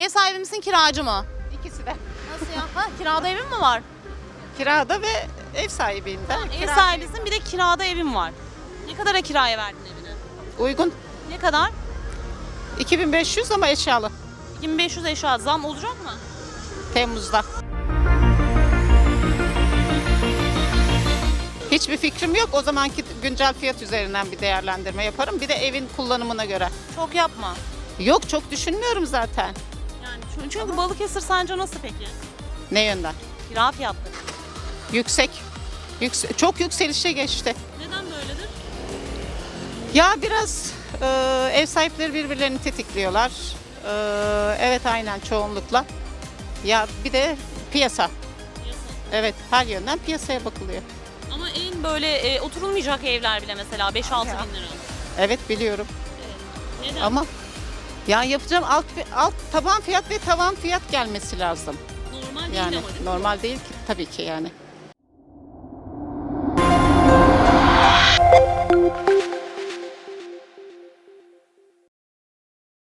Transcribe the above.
Ev sahibi misin kiracı mı? İkisi de. Nasıl ya? Ha, kirada evin mi var? Kirada ve ev sahibiyim de. Ev Kira- sahibisin bir de kirada evin var. Ne kadara kiraya verdin evini? Uygun. Ne kadar? 2500 ama eşyalı. 2500 eşya zam olacak mı? Temmuz'da. Hiçbir fikrim yok. O zamanki güncel fiyat üzerinden bir değerlendirme yaparım. Bir de evin kullanımına göre. Çok yapma. Yok çok düşünmüyorum zaten. Çünkü, Balıkesir sence nasıl peki? Ne yönden? Kira fiyatları. Yüksek. Yükse- çok yükselişe geçti. Neden böyledir? Ya biraz e, ev sahipleri birbirlerini tetikliyorlar. E, evet aynen çoğunlukla. Ya bir de piyasa. Evet her yönden piyasaya bakılıyor. Ama en böyle e, oturulmayacak evler bile mesela 5-6 Ya. bin lira. Evet biliyorum Neden? ama ya yapacağım alt alt taban fiyat ve tavan fiyat gelmesi lazım. Normal değil Yani ama değil mi? normal değil ki tabii ki yani.